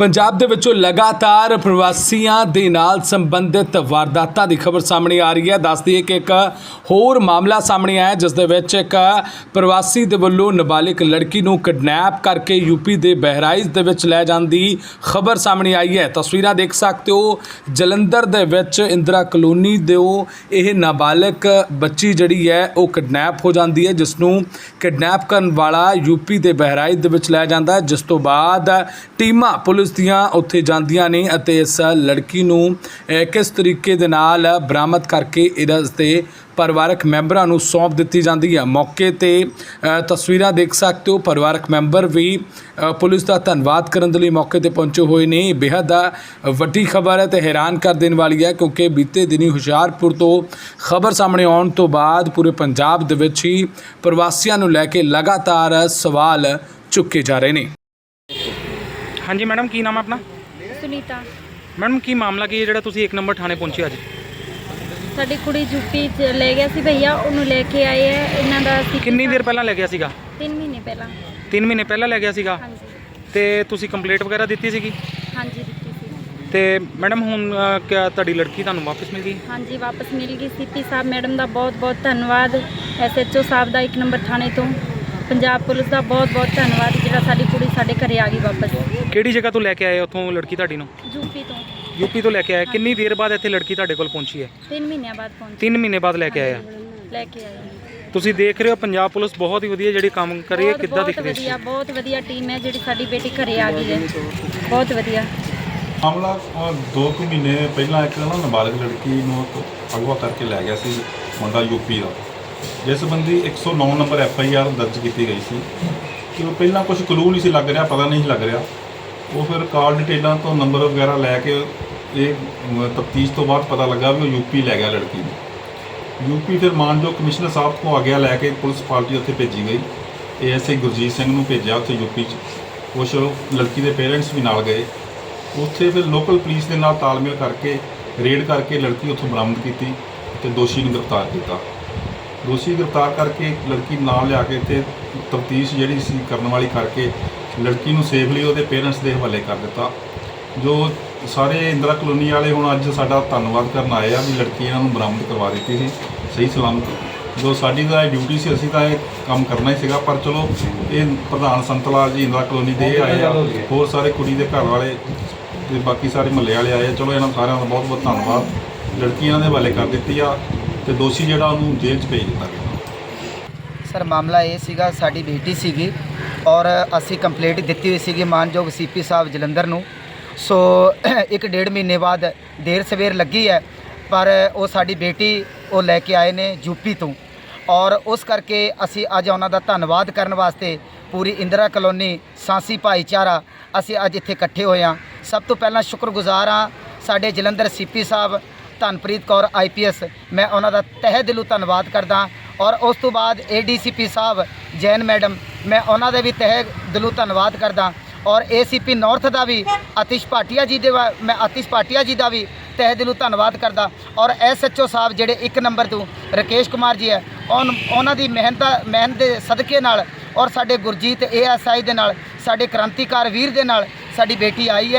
ਪੰਜਾਬ ਦੇ ਵਿੱਚੋਂ ਲਗਾਤਾਰ ਪ੍ਰਵਾਸੀਆਂ ਦੇ ਨਾਲ ਸੰਬੰਧਿਤ ਵਾਰਦਾਤਾਂ ਦੀ ਖਬਰ ਸਾਹਮਣੇ ਆ ਰਹੀ ਹੈ। ਦੱਸਦੀ ਹੈ ਕਿ ਇੱਕ ਹੋਰ ਮਾਮਲਾ ਸਾਹਮਣੇ ਆਇਆ ਜਿਸ ਦੇ ਵਿੱਚ ਇੱਕ ਪ੍ਰਵਾਸੀ ਦੇ ਵੱਲੋਂ ਨਾਬਾਲਿਗ ਲੜਕੀ ਨੂੰ ਕਿਡਨੈਪ ਕਰਕੇ ਯੂਪੀ ਦੇ ਬਹਿਰਾਈਚ ਦੇ ਵਿੱਚ ਲੈ ਜਾਣ ਦੀ ਖਬਰ ਸਾਹਮਣੇ ਆਈ ਹੈ। ਤਸਵੀਰਾਂ ਦੇਖ ਸਕਦੇ ਹੋ, ਜਲੰਧਰ ਦੇ ਵਿੱਚ ਇੰਦਰਾ ਕਲੋਨੀ ਦੇ ਇਹ ਨਾਬਾਲਗ ਬੱਚੀ ਜਿਹੜੀ ਹੈ, ਉਹ ਕਿਡਨੈਪ ਹੋ ਜਾਂਦੀ ਹੈ, ਜਿਸ ਨੂੰ ਕਿਡਨੈਪ ਕਰਨ ਵਾਲਾ ਯੂਪੀ ਦੇ ਬਹਿਰਾਈਚ ਦੇ ਵਿੱਚ ਲੈ ਜਾਂਦਾ ਹੈ। ਜਿਸ ਤੋਂ ਬਾਅਦ ਟੀਮਾਂ, ਪੁਲਿਸ ਦੀਆਂ ਉੱਥੇ ਜਾਂਦੀਆਂ ਨੇ ਅਤੇ ਇਸ ਲੜਕੀ ਨੂੰ ਕਿਸ ਤਰੀਕੇ ਦੇ ਨਾਲ ਬਰਾਮਦ ਕਰਕੇ ਇਹਦੇ ਤੇ ਪਰਿਵਾਰਕ ਮੈਂਬਰਾਂ ਨੂੰ ਸੌਂਪ ਦਿੱਤੀ ਜਾਂਦੀ ਹੈ। ਮੌਕੇ ਤੇ ਤਸਵੀਰਾਂ ਦੇਖ ਸਕਦੇ ਹੋ। ਪਰਿਵਾਰਕ ਮੈਂਬਰ ਵੀ ਪੁਲਿਸ ਦਾ ਧੰਨਵਾਦ ਕਰਨ ਦੇ ਲਈ ਮੌਕੇ ਤੇ ਪਹੁੰਚੇ ਹੋਏ ਨੇ। ਇਹ ਬੇहद ਵੱਡੀ ਖਬਰ ਹੈ ਤੇ ਹੈਰਾਨ ਕਰ ਦੇਣ ਵਾਲੀ ਹੈ ਕਿਉਂਕਿ ਬੀਤੇ ਦਿਨੀ ਹੁਸ਼ਿਆਰਪੁਰ ਤੋਂ ਖਬਰ ਸਾਹਮਣੇ ਆਉਣ ਤੋਂ ਬਾਅਦ ਪੂਰੇ ਪੰਜਾਬ ਦੇ ਵਿੱਚ ਹੀ ਪ੍ਰਵਾਸੀਆਂ ਨੂੰ ਲੈ ਕੇ ਲਗਾਤਾਰ ਸਵਾਲ ਚੁੱਕੇ ਜਾ ਰਹੇ ਨੇ। ਹਾਂਜੀ ਮੈਡਮ ਕੀ ਨਾਮ ਹੈ ਆਪਣਾ? ਸੁਨੀਤਾ। ਮੈਡਮ ਕੀ ਮਾਮਲਾ ਕੀ ਹੈ ਜਿਹੜਾ ਤੁਸੀਂ ਇੱਕ ਨੰਬਰ ਥਾਣੇ ਪਹੁੰਚੇ ਅੱਜ? ਸਾਡੀ ਕੁੜੀ ਯੂਪੀ ਚ ਲੈ ਗਿਆ ਸੀ ਭਈਆ ਉਹਨੂੰ ਲੈ ਕੇ ਆਏ ਹੈ ਇਹਨਾਂ ਦਾ ਸੀ ਕਿੰਨੀ ਦੇਰ ਪਹਿਲਾਂ ਲੈ ਗਿਆ ਸੀਗਾ? 3 ਮਹੀਨੇ ਪਹਿਲਾਂ। 3 ਮਹੀਨੇ ਪਹਿਲਾਂ ਲੈ ਗਿਆ ਸੀਗਾ? ਹਾਂਜੀ। ਤੇ ਤੁਸੀਂ ਕੰਪਲੀਟ ਵਗੈਰਾ ਦਿੱਤੀ ਸੀਗੀ? ਹਾਂਜੀ ਦਿੱਤੀ ਸੀ। ਤੇ ਮੈਡਮ ਹੁਣ ਅ, ਕਿਆ ਤੁਹਾਡੀ ਲੜਕੀ ਤੁਹਾਨੂੰ ਵਾਪਸ ਮਿਲ ਗਈ? ਹਾਂਜੀ ਵਾਪਸ ਮਿਲ ਗਈ ਸੀਪੀ ਸਾਹਿਬ ਮੈਡਮ ਦਾ ਬਹੁਤ ਬਹੁਤ ਧੰਨਵਾਦ ਐਸਐਚਓ ਸਾਹਿਬ ਦਾ ਇੱਕ ਨੰਬਰ ਥਾਣੇ ਤੋਂ। ਪੰਜਾਬ ਪੁਲਿਸ ਦਾ ਬਹੁਤ ਬਹੁਤ ਧੰਨਵਾਦ ਜਿਹੜਾ ਸਾਡੀ ਕੁੜੀ ਸਾਡੇ ਘਰੇ ਆ ਗਈ ਵਾਪਸ। ਕਿਹੜੀ ਜਗ੍ਹਾ ਤੋਂ ਲੈ ਕੇ ਆਏ ਉੱਥੋਂ ਲੜਕੀ ਤੁਹਾਡੀ ਨੂੰ? ਯੂਪੀ ਤੋਂ। ਯੂਪੀ ਤੋਂ ਲੈ ਕੇ ਆਏ। ਕਿੰਨੀ ਦੇਰ ਬਾਅਦ ਇੱਥੇ ਲੜਕੀ ਤੁਹਾਡੇ ਕੋਲ ਪਹੁੰਚੀ ਹੈ? 3 ਮਹੀਨਿਆਂ ਬਾਅਦ ਪਹੁੰਚੀ। 3 ਮਹੀਨੇ ਬਾਅਦ ਲੈ ਕੇ ਆਏ ਆ। ਲੈ ਕੇ ਆਏ ਤੁਸੀਂ ਦੇਖ ਰਹੇ ਹੋ ਪੰਜਾਬ ਪੁਲਿਸ ਬਹੁਤ ਹੀ ਵਧੀਆ ਜਿਹੜੀ ਕੰਮ ਕਰ ਰਹੀ ਹੈ। ਕਿੱਦਾਂ ਦਿਖ ਰਹੀ ਹੈ ਵਧੀਆ ਬਹੁਤ ਵਧੀਆ ਟੀਮ ਹੈ ਜਿਹੜੀ ਸਾਡੀ ਬੇਟੀ ਘਰੇ ਆ ਗਈ ਹੈ। ਬਹੁਤ ਵਧੀਆ। ਮਾਮਲਾ ਅ, ਦੋ ਕੁ ਮਹੀਨੇ ਪਹਿਲਾਂ ਇੱਕ ਨਾ ਨਾਬਾਲਗ ਲੜਕੀ ਨੂੰ ਅਗਵਾ ਕਰਕੇ ਲੈ ਗਿਆ ਸੀ ਮੁੰਡਾ ਯੂਪੀ ਦਾ। ਜਿਸ ਸੰਬੰਧੀ 109 ਨੰਬਰ ਐਫ ਆਈ ਆਰ ਦਰਜ ਕੀਤੀ ਗਈ ਸੀ ਕਿ ਉਹ ਪਹਿਲਾਂ ਕੁਝ ਕਲੂ ਨਹੀਂ ਸੀ ਲੱਗ ਰਿਹਾ, ਪਤਾ ਨਹੀਂ ਸੀ ਲੱਗ ਰਿਹਾ। ਉਹ ਫਿਰ ਕਾਲ ਡਿਟੇਲਾਂ ਤੋਂ ਨੰਬਰ ਵਗੈਰਾ ਲੈ ਕੇ ਇਹ ਤਫਤੀਸ਼ ਤੋਂ ਬਾਅਦ ਪਤਾ ਲੱਗਾ ਵੀ ਉਹ ਯੂਪੀ ਲੈ ਗਿਆ ਲੜਕੀ ਨੂੰ। ਯੂਪੀ ਫਿਰ ਮਾਨਯੋਗ ਕਮਿਸ਼ਨਰ ਸਾਹਿਬ ਤੋਂ ਆਗਿਆ ਲੈ ਕੇ ਪੁਲਿਸ ਪਾਰਟੀ ਉੱਥੇ ਭੇਜੀ ਗਈ। ਏਐਸਆਈ ਗੁਰਜੀਤ ਸਿੰਘ ਨੂੰ ਭੇਜਿਆ ਉੱਥੇ ਯੂਪੀ 'ਚ। ਕੁਛ ਲੜਕੀ ਦੇ ਪੇਰੈਂਟਸ ਵੀ ਨਾਲ ਗਏ। ਉੱਥੇ ਫਿਰ ਲੋਕਲ ਪੁਲਿਸ ਦੇ ਨਾਲ ਤਾਲਮੇਲ ਕਰਕੇ ਰੇਡ ਕਰਕੇ ਲੜਕੀ ਉੱਥੋਂ ਬਰਾਮਦ ਕੀਤੀ ਤੇ ਦੋਸ਼ੀ ਨੂੰ ਗ੍ਰਿਫਤਾਰ ਕੀਤਾ। ਦੋਸ਼ੀ ਗ੍ਰਿਫਤਾਰ ਕਰਕੇ ਲੜਕੀ ਨਾਲ ਲਿਆ ਕੇ ਤੇ ਤਫਤੀਸ਼ ਜਿਹੜੀ ਸੀ ਕਰਨ ਵਾਲੀ ਕਰਕੇ ਲੜਕੀ ਨੂੰ ਸੇਫਲੀ ਉਹਦੇ ਪੇਰੈਂਟਸ ਦੇ ਹਵਾਲੇ ਕਰ ਦਿੱਤਾ। ਜੋ ਸਾਰੇ ਇੰਦਰਾ ਕਲੋਨੀ ਵਾਲੇ ਹੁਣ ਅੱਜ ਸਾਡਾ ਧੰਨਵਾਦ ਕਰਨ ਆਏ ਆ ਵੀ ਲੜਕੀ ਇਹਨਾਂ ਨੂੰ ਬਰਾਮਦ ਕਰਵਾ ਦਿੱਤੀ ਸੀ, ਸਹੀ ਸਲਾਮਤ। ਜੋ ਸਾਡੀ ਤਾਂ ਡਿਊਟੀ ਸੀ, ਅਸੀਂ ਤਾਂ ਇਹ ਕੰਮ ਕਰਨਾ ਹੀ ਸੀਗਾ, ਪਰ ਚਲੋ ਇਹ ਪ੍ਰਧਾਨ ਸੰਤਲਾਲ ਜੀ ਇੰਦਰਾ ਕਲੋਨੀ ਦੇ ਇਹ ਆਏ ਆ, ਹੋਰ ਸਾਰੇ ਕੁੜੀ ਦੇ ਘਰ ਵਾਲੇ ਤੇ ਬਾਕੀ ਸਾਰੇ ਮਹੱਲੇ ਵਾਲੇ ਆਏ ਆ, ਚਲੋ ਇਹਨਾਂ ਸਾਰਿਆਂ ਦਾ ਬਹੁਤ ਬਹੁਤ ਧੰਨਵਾਦ। ਲੜਕੀ ਇਹਨਾਂ ਦੇ ਹਵਾਲੇ ਕਰ ਦਿੱਤੀ ਆ। ਤੇ ਦੋਸ਼ੀ ਜਿਹੜਾ ਉਹਨੂੰ ਜੇਲ੍ਹ 'ਚ ਭੇਜ ਦਿੱਤਾ ਗਿਆ। ਸਰ, ਮਾਮਲਾ ਇਹ ਸੀਗਾ, ਸਾਡੀ ਬੇਟੀ ਸੀਗੀ ਔਰ ਅਸੀਂ ਕੰਪਲੇਂਟ ਦਿੱਤੀ ਹੋਈ ਸੀਗੀ ਮਾਨਯੋਗ ਸੀਪੀ ਸਾਹਿਬ ਜਲੰਧਰ ਨੂੰ। ਸੋ, ਇੱਕ ਡੇਢ ਮਹੀਨੇ ਬਾਅਦ ਦੇਰ ਸਵੇਰ ਲੱਗੀ ਹੈ, ਪਰ ਉਹ ਸਾਡੀ ਬੇਟੀ ਉਹ ਲੈ ਕੇ ਆਏ ਨੇ ਯੂਪੀ ਤੋਂ। ਔਰ ਉਸ ਕਰਕੇ ਅਸੀਂ ਅੱਜ ਉਹਨਾਂ ਦਾ ਧੰਨਵਾਦ ਕਰਨ ਵਾਸਤੇ ਪੂਰੀ ਇੰਦਰਾ ਕਲੋਨੀ, ਸਾਂਸੀ ਭਾਈਚਾਰਾ ਅਸੀਂ ਅੱਜ ਇੱਥੇ ਇਕੱਠੇ ਹੋਏ ਹਾਂ। ਸਭ ਤੋਂ ਪਹਿਲਾਂ ਸ਼ੁਕਰਗੁਜ਼ਾਰ ਹਾਂ ਸਾਡੇ ਜਲੰਧਰ ਸੀਪੀ ਸਾਹਿਬ ਧਨਪ੍ਰੀਤ ਕੌਰ ਆਈਪੀਐਸ ਮੈਂ ਉਹਨਾਂ ਦਾ ਤਹਿ ਦਿਲੋਂ ਧੰਨਵਾਦ ਕਰਦਾ ਔਰ ਉਸ ਤੋਂ ਬਾਅਦ ਏਡੀਸੀਪੀ ਸਾਹਿਬ, ਜੈਨ ਮੈਡਮ, ਮੈਂ ਉਹਨਾਂ ਦਾ ਵੀ ਤਹਿ ਦਿਲੋਂ ਧੰਨਵਾਦ ਕਰਦਾ ਔਰ ਏਸੀਪੀ ਨਾਰਥ ਦਾ ਵੀ ਆਤਿਸ਼ ਭਾਟੀਆ ਜੀ ਦੇ ਵਾ- ਮੈਂ ਆਤਿਸ਼ ਭਾਟੀਆ ਜੀ ਦਾ ਵੀ ਤਹਿ ਦਿਲੋਂ ਧੰਨਵਾਦ ਕਰਦਾ ਔਰ ਐਸਐਚਓ ਸਾਹਿਬ ਜਿਹੜੇ ਇੱਕ ਨੰਬਰ ਤੋਂ ਰਕੇਸ਼ ਕੁਮਾਰ ਜੀ ਹੈ ਉਨ- ਉਹਨਾਂ ਦੀ ਮਿਹਨਤ ਮਿਹਨਤ ਦੇ ਸਦਕੇ ਨਾਲ ਔਰ ਸਾਡੇ ਗੁਰਜੀਤ ਏਐਸਆਈ ਦੇ ਨਾਲ, ਸਾਡੇ ਕ੍ਰਾਂਤੀਕਾਰ ਵੀਰ ਦੇ ਨਾਲ ਸਾਡੀ ਬੇਟੀ ਆਈ ਹੈ।